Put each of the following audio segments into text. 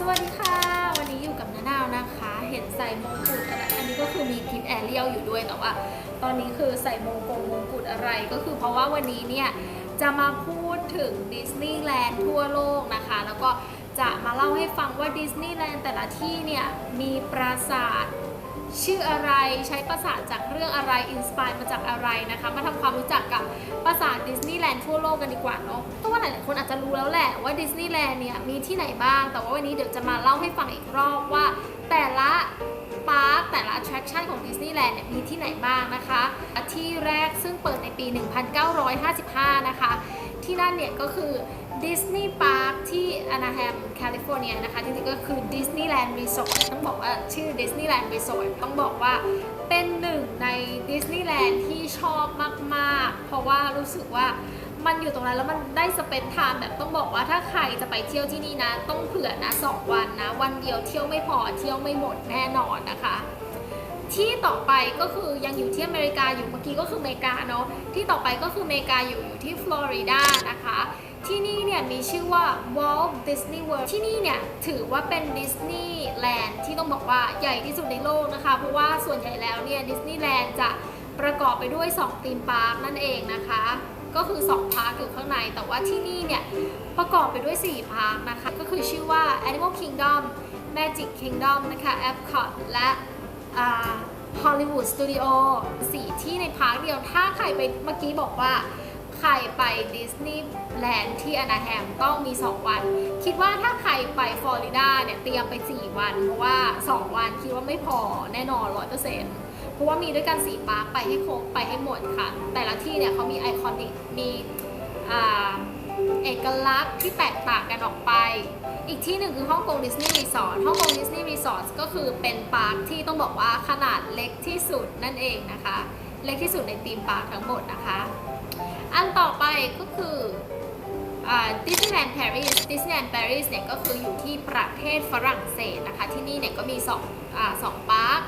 สวัสดีค่ะ วันนี้อยู่กับน้านาวนะคะ เห็นใส่มงกุฎอะไรอันนี้ก็คือมีคลิปแอรเรียลอยู่ด้วยแต่ว่า ตอนนี้คือใส่มงกงมงกุฎอะไรก็คือเพราะว่าวันนี้เนี่ยจะมาพูดถึงดิสนีย์แลนด์ทั่วโลกนะคะ แล้วก็จะมาเล่าให้ฟังว่าดิสนีย์แลนด์แต่ละที่เนี่ยมีปราสาท ชื่ออะไรใช้ปราสาทจากเรื่องอะไรอินสปายมาจากอะไรนะคะ มาทำความรู้จักกับปราสาทดิสนีย์แลนด์ทั่วโลกกันดีกว่าเนาะเพราะว่าหลายๆคนอาจจะรู้แล้วแหละว่าดิสนีย์แลนด์เนี่ยมีที่ไหนบ้าง แต่ว่าวันนี้เดี๋ยวจะมาเล่าให้ฟังอีกรอบว่า แต่ละพาร์คแต่ละ attraction ของดิสนีย์แลนด์เนี่ยมีที่ไหนบ้างนะคะ ที่แรกซึ่งเปิดในปี 1955 นะคะ ที่นั่นเนี่ยก็คือ ดิสนีย์พาร์คที่อนาแฮมแคลิฟอร์เนียนะคะ จริงๆก็คือดิสนีย์แลนด์รีสอร์ทต้องบอกว่าชื่อดิสนีย์แลนด์รีสอร์ทต้องบอกว่าเป็นหนึ่งในดิสนีย์แลนด์ที่ชอบมากๆ เพราะว่ารู้สึกว่ามันอยู่ตรงนั้นแล้วมันได้สเปนไทม์แบบต้องบอกว่าถ้าใครจะไปเที่ยวที่นี่นะ ต้องเผื่อนะสองวันนะ วันเดียวเที่ยวไม่พอเที่ยวไม่หมดแน่นอนนะคะ ที่ต่อไปก็คือยังอยู่ที่อเมริกาอยู่เมื่อกี้ก็คืออเมริกาเนาะที่ต่อไปก็คืออเมริกาอยู่อยู่ที่ฟลอริดานะคะ ที่นี่เนี่ยมีชื่อว่า Walt Disney World ที่นี่เนี่ยถือว่าเป็นดิสนีย์แลนด์ที่ต้องบอกว่าใหญ่ที่สุดในโลกนะคะ เพราะว่าส่วนใหญ่แล้วเนี่ยดิสนีย์แลนด์จะประกอบไปด้วย2ธีมพาร์คนั่นเองนะคะ ก็คือ 2 พาร์คอยู่ข้างใน แต่ว่าที่นี่เนี่ยประกอบไปด้วย 4 พาร์คนะคะ ก็คือชื่อว่า Animal Kingdom Magic Kingdom นะคะ Epcot และ ฮอลลีวูดสตูดิโอสี่ที่ในพาร์คเดียวถ้าใครไปเมื่อกี้บอกว่าใครไปดิสนีย์แลนด์ที่อนาแฮมต้องมี 2 วัน คิดว่าถ้าใครไปฟลอริดาเนี่ยเตรียมไป 4 วัน เพราะว่า 2 วันคิดว่าไม่พอแน่นอน 100%เพราะว่ามีด้วยกัน4ปาร์คไปให้ครบไปให้หมดค่ะ แต่ละที่เนี่ยเขามีไอคอนิกมีอ่า เอกลักษณ์ที่แตกต่างกันออกไป อีกที่หนึ่งคือฮ่องกงดิสนีย์รีสอร์ทฮ่องกงดิสนีย์รีสอร์ทก็คือเป็นปาร์คที่ต้องบอกว่าขนาดเล็กที่สุดนั่นเองนะคะ เล็กที่สุดในธีมปาร์คทั้งหมดนะคะ อันต่อไปก็คือดิสนีย์แลนด์ปารีสดิสนีย์แลนด์ปารีสเนี่ยก็คืออยู่ที่ประเทศฝรั่งเศสนะคะ ที่นี่เนี่ยก็มี2อ่าสองปาร์ค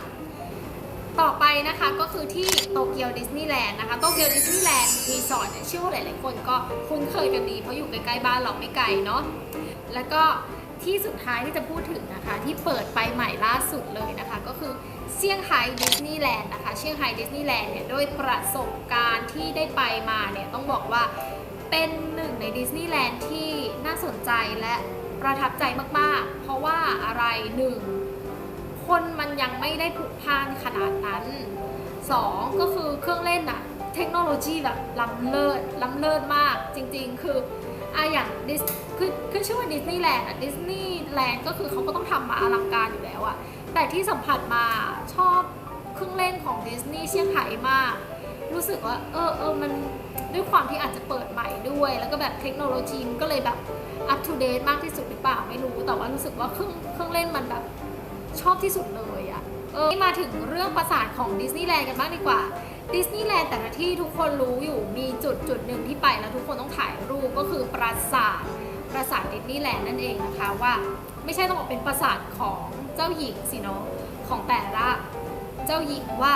ต่อไปนะคะก็คือที่โตเกียวดิสนีย์แลนด์นะคะโตเกียวดิสนีย์แลนด์รีสอร์ทเนี่ยเชื่อว่าหลายๆคนก็คุ้นเคยกันดีเพราะอยู่ใกล้ๆบ้านเราไม่ไกลเนาะแล้วก็ที่สุดท้ายที่จะพูดถึงนะคะ ที่เปิดไปใหม่ล่าสุดเลยนะคะ ก็คือเซี่ยงไฮ้ดิสนีย์แลนด์นะคะเซี่ยงไฮ้ดิสนีย์แลนด์เนี่ยด้วยประสบการณ์ที่ได้ไปมาเนี่ยต้องบอกว่าเป็นหนึ่งในดิสนีย์แลนด์ที่น่าสนใจและประทับใจมากๆ เพราะว่าอะไรหนึ่ง คนมันยังไม่ได้ผูกพันขนาดนั้น 2 ก็คือเครื่องเล่นอะเทคโนโลยีแบบล้ำเลิศล้ำเลิศมากจริงๆ คืออะอย่างดิสคือคือชื่อว่าดิสนีย์แลนด์อะดิสนีย์แลนด์ก็คือเขาก็ต้องทำมาอลังการอยู่แล้วอะแต่ที่สัมผัสมาชอบเครื่องเล่นของดิสนีย์เซี่ยงไฮ้มาก รู้สึกว่าเออเออมันด้วยความที่อาจจะเปิดใหม่ด้วย แล้วก็แบบเทคโนโลยีมันก็เลยแบบอัป to date มากที่สุดหรือเปล่าไม่รู้แต่ว่ารู้สึกว่าเครื่องเครื่องเล่นมันแบบ ชอบที่สุดเลยอะ่ะเออมาถึงเรื่องปราสาทของดิสนีย์แลนด์กันบ้างดีกว่าดิสนีย์แลนด์แต่ละที่ทุกคนรู้อยู่มีจุดจุดหนึ่งที่ไปแล้วทุกคนต้องถ่ายรูปก็คือปราสาทปราสาทดิสนีย์แลนด์นั่นเองนะคะว่า ไม่ใช่ต้องบอกเป็นปราสาทของเจ้าหญิงสิเนาะของแต่ละเจ้าหญิงว่า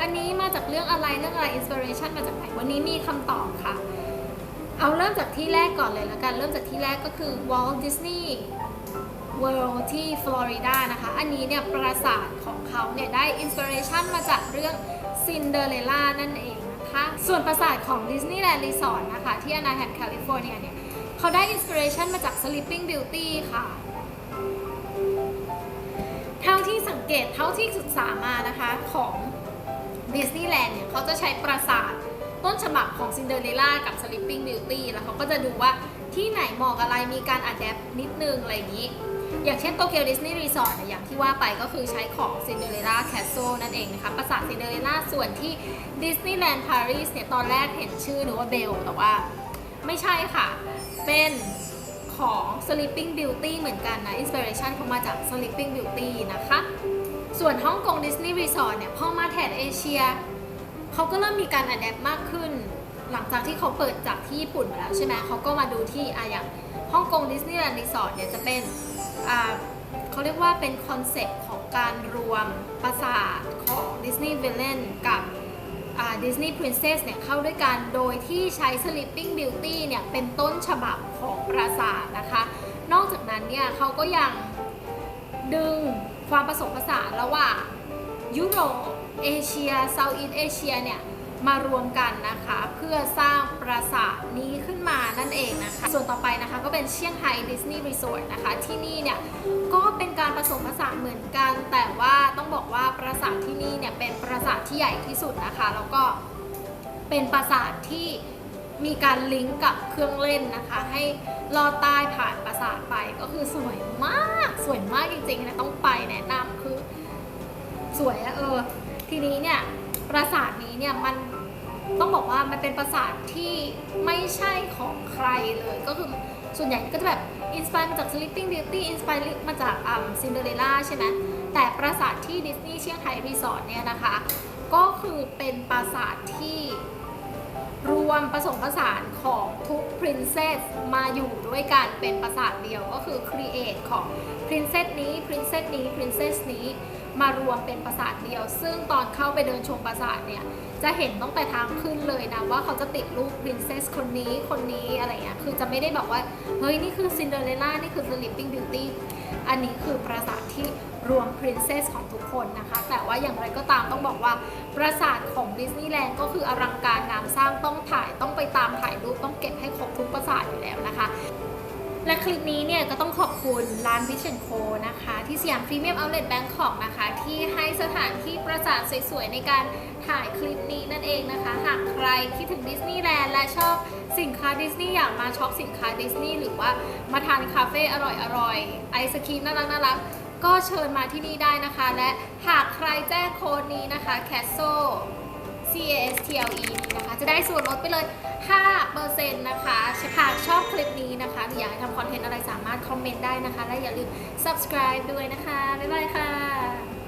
อันนี้มาจากเรื่องอะไรเรื่องอะไรอินสปิเรชันมาจากไหนวันนี้มีคำตอบค่ะ เอาเริ่มจากที่แรกก่อนเลยละกัน เริ่มจากที่แรกก็คือ Walt Disney World ที่ฟลอริดานะคะ อันนี้เนี่ยปราสาทของเขาเนี่ยได้อินสปิเรชันมาจากเรื่องซินเดอเรลล่านั่นเองนะคะ ส่วนปราสาทของดิสนีย์แลนด์รีสอร์ทนะคะ ที่อนาแฮมแคลิฟอร์เนียเนี่ยเขาได้อินสปิเรชันมาจาก Sleeping Beauty ค่ะเท่าที่สังเกตเท่าที่ศึกษามานะคะของดิสนีย์แลนด์เนี่ยเขาจะใช้ปราสาทต้นฉบับของซินเดอเรลล่ากับ Sleeping Beauty แล้วเขาก็จะดูว่าที่ไหนเหมาะอะไรมีการอัดแอปนิดนึงอะไรอย่างนี้ อย่างเช่นโตเกียวดิสนีย์รีสอร์ทอย่างที่ว่าไปก็คือใช้ของซินเดอเรลล่าแคสโซนั่นเองนะคะปราสาทซินเดอเรลล่าส่วนที่ดิสนีย์แลนด์ปารีสเนี่ยตอนแรกเห็นชื่อหนึกว่าเบลแต่ว่าไม่ใช่ค่ะ เป็นของ Sleeping Beauty เหมือนกันนะอินสปิเรชันเขามาจาก Sleeping Beauty นะคะ ส่วนฮ่องกงดิสนีย์รีสอร์ทเนี่ยพอมาแถบเอเชียเขาก็เริ่มมีการอัดแอปมากขึ้น หลังจากที่เขาเปิดจากที่ญี่ปุ่นมาแล้วใช่ไหมเขาก็มาดูที่อะอย่างฮ่องกงดิสนีย์แลนด์รีสอร์ทเนี่ยจะเป็น เขาเรียกว่าเป็นคอนเซ็ปต์ของการรวมปราสาทของดิสนีย์วิลเลนกับดิสนีย์พรินเซสเนี่ยเข้าด้วยกันโดยที่ใช้ Sleeping Beauty เนี่ยเป็นต้นฉบับของปราสาทนะคะ นอกจากนั้นเนี่ยเขาก็ยังดึงความผสมผสานระหว่างยุโรปเอเชียเซาท์อีสเอเชียเนี่ย มารวมกันนะคะ เพื่อสร้างปราสาทนี้ขึ้นมานั่นเองนะคะ ส่วนต่อไปนะคะก็เป็นเชียงไฮ้ดิสนีย์รีสอร์ทนะคะ ที่นี่เนี่ยก็เป็นการผสมผสานเหมือนกัน แต่ว่าต้องบอกว่าปราสาทที่นี่เนี่ยเป็นปราสาทที่ใหญ่ที่สุดนะคะ แล้วก็เป็นปราสาทที่มีการลิงก์กับเครื่องเล่นนะคะ ให้ลอดใต้ผ่านปราสาทไปก็คือสวยมากสวยมากจริงๆนะต้องไปแนะนำคือสวยอะเออทีนี้เนี่ย ปราสาทนี้เนี่ยมันต้องบอกว่ามันเป็นปราสาทที่ไม่ใช่ของใครเลยก็คือส่วนใหญ่ก็จะแบบอินสปายมาจาก Sleeping Beauty อินสปายมาจากอ่าซินเดอเรลล่าใช่ไหมแต่ปราสาทที่ดิสนีย์เชียงไฮรีสอร์ทเนี่ยนะคะ ก็คือเป็นปราสาทที่ รวมผสมผสานของทุก princess มาอยู่ด้วยกันเป็นปราสาทเดียวก็คือ create ของ princess นี้ princess นี้ princess นี้มารวมเป็นปราสาทเดียว ซึ่งตอนเข้าไปเดินชมปราสาทเนี่ย จะเห็นตั้งแต่ทางขึ้นเลยนะ ว่าเขาจะติดรูป princess คนนี้คนนี้อะไรเงี้ย คือจะไม่ได้แบบว่า เฮ้ย นี่คือ Cinderella นี่คือ Sleeping Beauty อันนี้คือปราสาทที่รวมพรินเซสของทุกคนนะคะ แต่ว่าอย่างไรก็ตามต้องบอกว่า ปราสาทของดิสนีย์แลนด์ก็คืออลังการงานสร้างต้องถ่ายต้องไปตามถ่ายรูปต้องเก็บให้ครบทุกปราสาทอยู่แล้วนะคะ และคลิปนี้เนี่ยก็ต้องขอบคุณร้านวิเชนโคนะคะ ที่สยามพรีเมียมเอาเล t แบงคอกนะคะ ที่ให้สถานที่ปราสาทสวยๆ ในการถ่ายคลิปนี้นั่นเองนะคะ หากใครคิดถึงดิสนีย์แลนด์และชอบสินค้าดิสนีย์อยากมาช็อปสินค้าดิสนีย์หรือว่ามาทานคาเฟ่อร่อยๆ ไอศครีมน่ารักน่ารักก็เชิญมาที่นี่ได้นะคะ และหากใครแจ้งโค้ดนี้นะคะ c a s o C A S T L E นี้นะคะ จะได้ส่วนลดไปเลย 5%นะคะหากชอบคลิปนี้นะคะหรืออยากให้ทำคอนเทนต์อะไรสามารถคอมเมนต์ได้นะคะ และอย่าลืม subscribe ด้วยนะคะ บ๊ายบายค่ะ